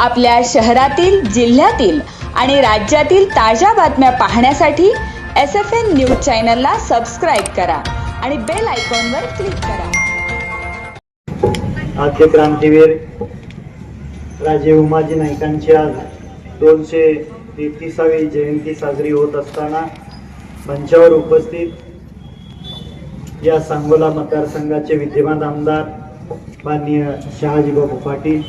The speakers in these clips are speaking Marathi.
आपल्या शहरातील जिल्ह्यातील आणि राज्यातील ताज्या बातम्या पाहण्यासाठी एस एफ एन न्यूज चॅनलला सबस्क्राईब करा आणि बेल आयकॉनवर क्लिक करा. आद्य क्रांतीवीर राजे उमाजी नाईकांची आज दोनशे तेहतीसावी जयंती साजरी होत असताना मंचावर उपस्थित या सांगोला मतदारसंघाचे विद्यमान आमदार माननीय शहाजीबाबू पाटील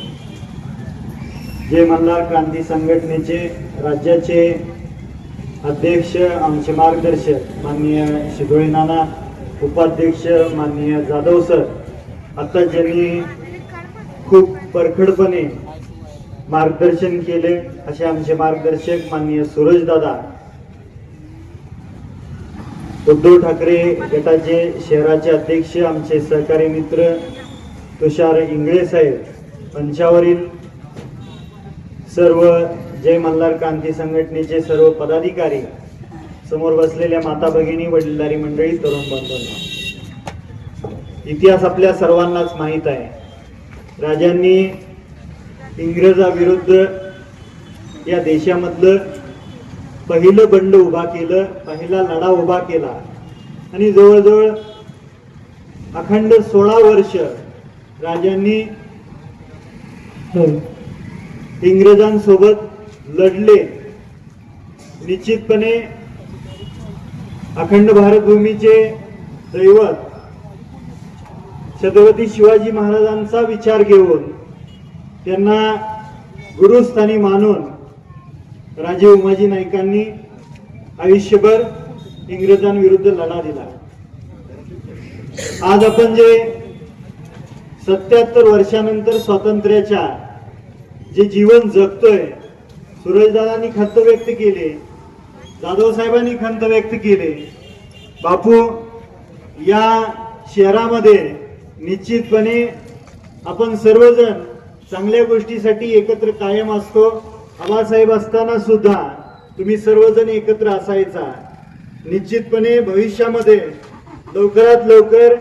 जय मल्हार क्रांती संघटनेचे राज्याचे अध्यक्ष आमचे मार्गदर्शक माननीय शिदोळे नाना उपाध्यक्ष माननीय जाधव सर आता ज्यांनी खूप परखडपणे मार्गदर्शन केले असे आमचे मार्गदर्शक माननीय सूरज दादा उद्धव ठाकरे गटाचे शहराचे अध्यक्ष आमचे सहकारी मित्र तुषार इंगळे साहेब मंचावरील सर्व जय मल्हार क्रांती संघटनेचे सर्व पदाधिकारी समोर बसलेल्या माता भगिनी वडीलधारी मंडळी तरुण बांधवांना इतिहास आपल्या सर्वांनाच माहीत आहे. राजांनी इंग्रजाविरुद्ध या देशामधलं पहिलं बंड उभा केलं पहिला लढा उभा केला. आणि जवळजवळ अखंड सोळा वर्ष राजांनी इंग्रजांसोबत लढले. निश्चितपणे अखंड भारतभूमीचे दैवत छत्रपती शिवाजी महाराजांचा विचार घेऊन त्यांना गुरुस्थानी मानून राजे उमाजी नाईकांनी आयुष्यभर इंग्रजांविरुद्ध लढा दिला. आज आपण जे सत्याहत्तर वर्षानंतर स्वातंत्र्याच्या जे जीवन जगतोय सूरजदादांनी खंत व्यक्त केले जाधव साहेबांनी खंत व्यक्त केले. बापू या शहरामध्ये निश्चितपणे आपण सर्वजण चांगल्या गोष्टीसाठी एकत्र कायम असतो. आबासाहेब असताना सुद्धा तुम्ही सर्वजण एकत्र असायचा. निश्चितपणे भविष्यामध्ये लवकरात लवकर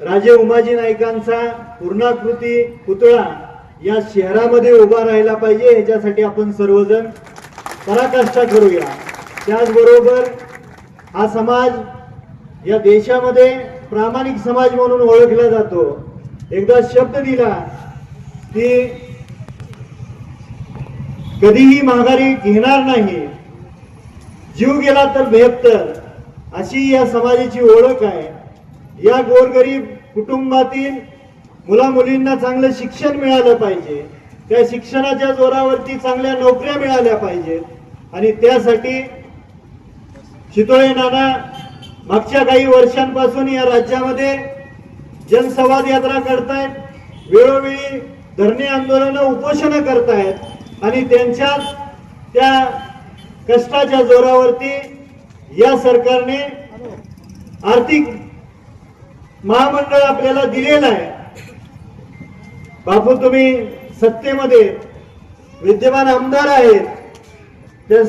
राजे उमाजी नाईकांचा पूर्णाकृती पुतळा या शहरामध्ये उभा राहिला पाहिजे ह्याच्यासाठी आपण सर्वजण पराकाष्ठा करूया. त्याचबरोबर हा समाज या देशामध्ये प्रामाणिक समाज म्हणून ओळखला जातो. एकदा शब्द दिला की कधीही माघारी घेणार नाही. जीव गेला तर बेहत्तर अशी या समाजाची ओळख आहे. या गोरगरीब कुटुंबातील मुला मुलींना चांगलं शिक्षण मिळालं पाहिजे. त्या शिक्षणाच्या जोरावरती चांगल्या नोकऱ्या मिळाल्या पाहिजेत. आणि त्यासाठी शितोळे नाना मागच्या काही वर्षांपासून या राज्यामध्ये जनसंवाद यात्रा करतायत. वेळोवेळी धरणे आंदोलनं उपोषणं करतायत. आणि त्यांच्याच त्या कष्टाच्या जोरावरती या सरकारने आर्थिक महामंडळ आपल्याला दिलेलं आहे. बापू तुम्ही सत्तेमध्ये विद्यमान आमदार आहेत. त्या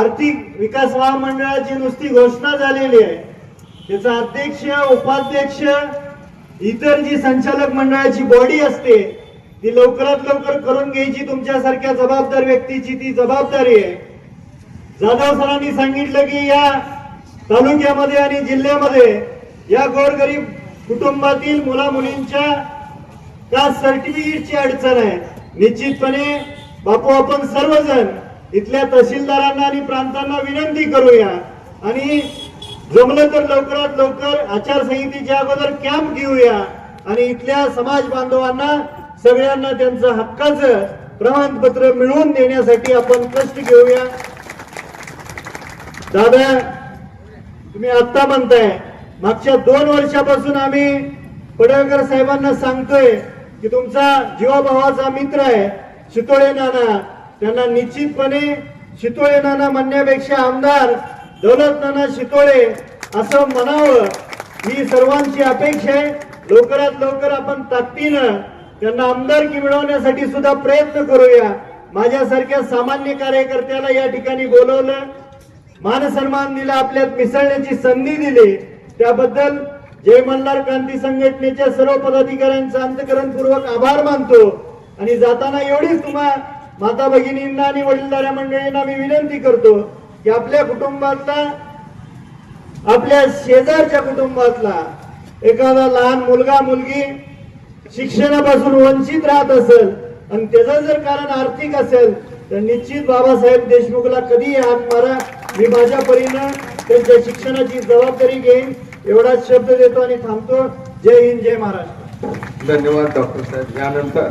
आर्थिक विकास महामंडळाची नुसती घोषणा झालेली आहे. त्याचा अध्यक्ष उपाध्यक्ष इतर जी संचालक मंडळाची बॉडी असते ती लवकरात लवकर करून घ्यायची तुमच्यासारख्या जबाबदार व्यक्तीची ती जबाबदारी आहे. जाधव सरांनी सांगितलं की या तालुक्यामध्ये आणि जिल्ह्यामध्ये या गोरगरीब कुटुंबातील मुला मुलींच्या त्या सर्टिफिकेटची अडचण आहे. निश्चितपणे बापू आपण सर्वजण इथल्या तहसीलदारांना आणि प्रांतांना विनंती करूया. आणि जमलं तर लवकरात लवकर आचारसंहितेच्या अगोदर कॅम्प घेऊया. आणि इथल्या समाज बांधवांना सगळ्यांना त्यांचं हक्काचं प्रमाणपत्र मिळवून देण्यासाठी आपण कष्ट घेऊया. दादा तुम्ही आत्ता म्हणताय. मागच्या दोन वर्षापासून आम्ही पडळकर साहेबांना सांगतोय की तुमचा जीवाभावाचा मित्र आहे शितोळे नाना. त्यांना निश्चितपणे शितोळे नाना म्हणण्यापेक्षा आमदार दौलत नाना शितोळे असं म्हणावं. ही सर्वांची अपेक्षा आहे. लवकरात लवकर आपण ताकदीनं त्यांना आमदारकी मिळवण्यासाठी सुद्धा प्रयत्न करूया. माझ्यासारख्या सामान्य कार्यकर्त्याला या ठिकाणी बोलवलं. मानसन्मान दिला आपल्यात मिसळण्याची संधी दिली. त्याबद्दल जय मल्हार क्रांती संघटनेच्या सर्व पदाधिकाऱ्यांचा अंतकरणपूर्वक आभार मानतो. आणि जाताना एवढीच तुम्हा माता भगिनींना आणि वडीलधाऱ्या मंडळींना मी विनंती करतो की आपल्या कुटुंबातला आपल्या शेजारच्या कुटुंबातला एखादा लहान मुलगा मुलगी शिक्षणापासून वंचित राहत असेल आणि त्याचं जर कारण आर्थिक असेल तर निश्चित बाबासाहेब देशमुखला कधीही हात मारा. मी माझ्या परीनं त्यांच्या शिक्षणाची जबाबदारी घेईन. एवढाच शब्द देतो आणि थांबतो. जय हिंद जय महाराष्ट्र. धन्यवाद डॉक्टर साहेब. यानंतर